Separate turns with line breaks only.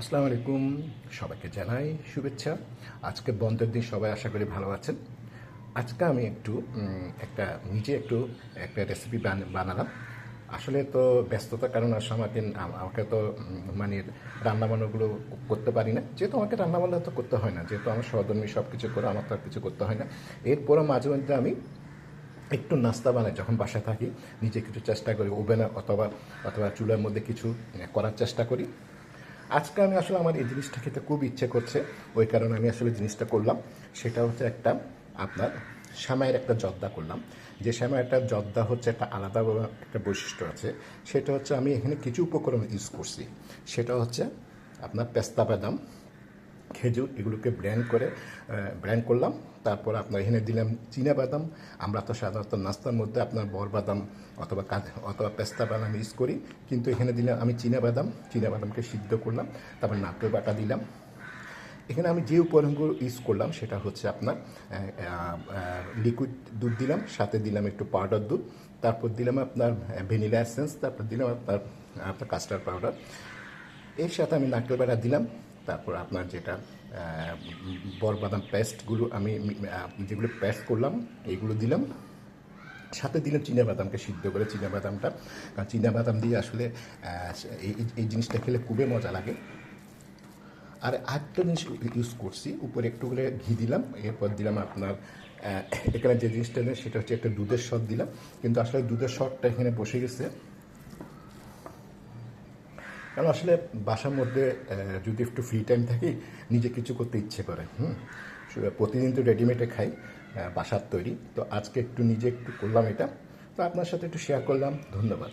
আসসালামু আলাইকুম। সবাইকে জানাই শুভেচ্ছা। আজকে বন্ধের দিন, সবাই আশা করি ভালো আছেন। আজকে আমি একটু একটা, নিজে একটু, একটা রেসিপি বানালাম। আসলে তো ব্যস্ততার কারণে আসলে আমাকে আমাকে তো মানে রান্নাবান্নাগুলো করতে পারি না। যেহেতু আমাকে রান্নাবান্না তো করতে হয় না, যেহেতু আমার সহধর্মী সব কিছু করে, আমার তো আর কিছু করতে হয় না। এরপরও মাঝে মধ্যে আমি একটু নাস্তা বানাই, যখন বাসায় থাকি, নিজে কিছু চেষ্টা করি, ওভেনে অথবা অথবা চুলার মধ্যে কিছু করার চেষ্টা করি। আজকে আমি আসলে আমার এই জিনিসটা খেতে খুব ইচ্ছে করছে। ওই কারণে আমি আসলে জিনিসটা করলাম। সেটা হচ্ছে একটা আপনার শ্যামায়ের একটা জর্দা করলাম। যে শ্যামায়েরটা জর্দা হচ্ছে একটা আলাদা একটা বৈশিষ্ট্য আছে। সেটা হচ্ছে আমি এখানে কিছু উপকরণ ইউজ করছি। সেটা হচ্ছে আপনার পেস্তা বাদাম খেজুর এগুলোকে ব্র্যান্ড করে ব্র্যান্ড করলাম। তারপর আপনার এখানে দিলাম চীনা বাদাম। আমরা তো সাধারণত নাস্তার মধ্যে আপনার বরবাদাম অথবা কাঁচ- অথবা পেস্তা বাদাম ইউজ করি। কিন্তু এখানে দিলাম আমি চীনা বাদাম। চীনা বাদামকে সিদ্ধ করলাম। তারপর নারকেল বাটা দিলাম। এখানে আমি যে উপকরণগুলো ইউজ করলাম সেটা হচ্ছে আপনার লিকুইড দুধ দিলাম। সাথে দিলাম একটু পাউডার দুধ। তারপর দিলাম আপনার ভ্যানিলা এসেন্স তারপর দিলাম আপনার আপনার কাস্টার্ড পাউডার এর সাথে আমি নারকেল বাটা দিলাম। তারপর আপনার যেটা বরবাদাম পেস্টগুলো আমি যেগুলো পেস্ট করলাম, এইগুলো দিলাম। সাথে দিলাম চীনা বাদামকে সিদ্ধ করে চীনা বাদামটা কারণ চীনা বাদাম দিয়ে আসলে এই জিনিসটা খেলে খুবই মজা লাগে। আর আরেকটা জিনিস ইউজ করছি, উপরে একটু করে ঘি দিলাম, এরপর দিলাম আপনার এখানে যে জিনিসটা নেই সেটা হচ্ছে একটা দুধের শট দিলাম। কিন্তু আসলে দুধের শটটা এখানে বসে গেছে। কারণ আসলে বাসার মধ্যে যদি একটু ফ্রি টাইম থাকি, নিজে কিছু করতে ইচ্ছে করে, হুম? প্রতিদিন তো রেডিমেডে খাই বাসার তৈরি। তো আজকে একটু নিজে একটু করলাম এটা। তো আপনার সাথে একটু শেয়ার করলাম। ধন্যবাদ।